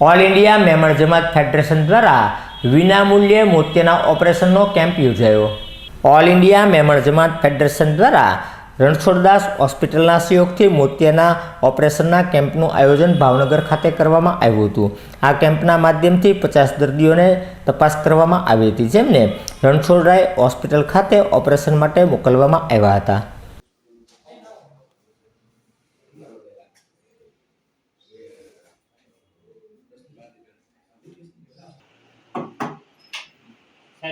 All India Memon Jamat federation દ્વારા વિનામૂલ્યે મોતિયાના ઓપરેશનનો કેમ્પ યોજાયો. All India Memon Jamat federation દ્વારા રણછોડદાસ હોસ્પિટલના સહયોગથી મોતિયાના ઓપરેશનના કેમ્પનું આયોજન ભાવનગર ખાતે કરવામાં આવ્યું હતું. આ કેમ્પના માધ્યમથી પચાસ દર્દીઓને તપાસ કરવામાં આવી હતી, જેમને રણછોડરાય હોસ્પિટલ ખાતે ઓપરેશન માટે મોકલવામાં આવ્યા હતા.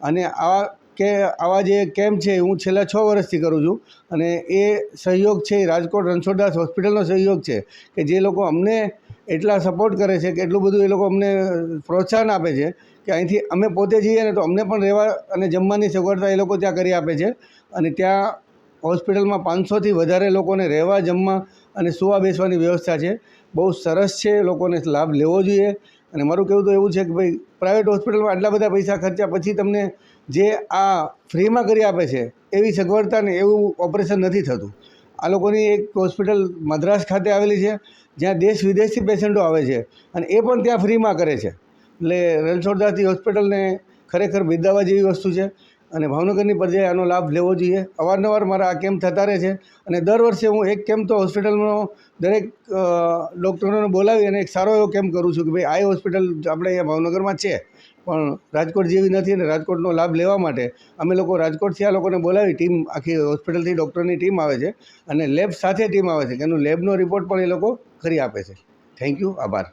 અને આવા કે આવા જે કેમ્પ છે, હું છેલ્લા છ વર્ષથી કરું છું અને એ સહયોગ છે રાજકોટ રણછોડદાસ હોસ્પિટલનો સહયોગ છે કે જે લોકો અમને એટલા સપોર્ટ કરે છે કે એટલું બધું એ લોકો અમને પ્રોત્સાહન આપે છે કે અહીંથી અમે પોતે જઈએ ને તો અમને પણ રહેવા અને જમવાની સગવડતા એ લોકો ત્યાં કરી આપે છે અને ત્યાં હોસ્પિટલમાં પાંચસોથી વધારે લોકોને રહેવા, જમવા અને સુવા બેસવાની વ્યવસ્થા છે. બહુ સરસ છે, લોકોને લાભ લેવો જોઈએ. અને મારું કહેવું તો એવું છે કે ભાઈ પ્રાઇવેટ હોસ્પિટલમાં આટલા બધા પૈસા ખર્ચ્યા પછી તમને જે આ ફ્રીમાં કરી આપે છે, એવી સગવડતા ને એવું ઓપરેશન નથી થતું. આ લોકોની એક હોસ્પિટલ મદ્રાસ ખાતે આવેલી છે, જ્યાં દેશ વિદેશથી પેશન્ટો આવે છે અને એ પણ ત્યાં ફ્રીમાં કરે છે. એટલે રણછોડદાસની હોસ્પિટલને ખરેખર બિરદાવવા જેવી વસ્તુ છે. અને ભાવનગરની પ્રજાએ આનો લાભ લેવો જોઈએ. અવારનવાર મારા આ કેમ્પ થતા રહે છે અને દર વર્ષે હું એક કેમ્પ તો હોસ્પિટલનો દરેક ડૉક્ટરોને બોલાવી અને એક સારો એવો કેમ્પ કરું છું કે ભાઈ આ હોસ્પિટલ આપણે અહીંયા ભાવનગરમાં છે, પણ રાજકોટ જેવી નથી અને રાજકોટનો લાભ લેવા માટે અમે લોકો રાજકોટથી આ લોકોને બોલાવી ટીમ આખી હોસ્પિટલથી ડૉક્ટરની ટીમ આવે છે અને લેબ સાથે ટીમ આવે છે કે એનું લેબનો રિપોર્ટ પણ એ લોકો કરી આપે છે. થેન્ક યુ, આભાર.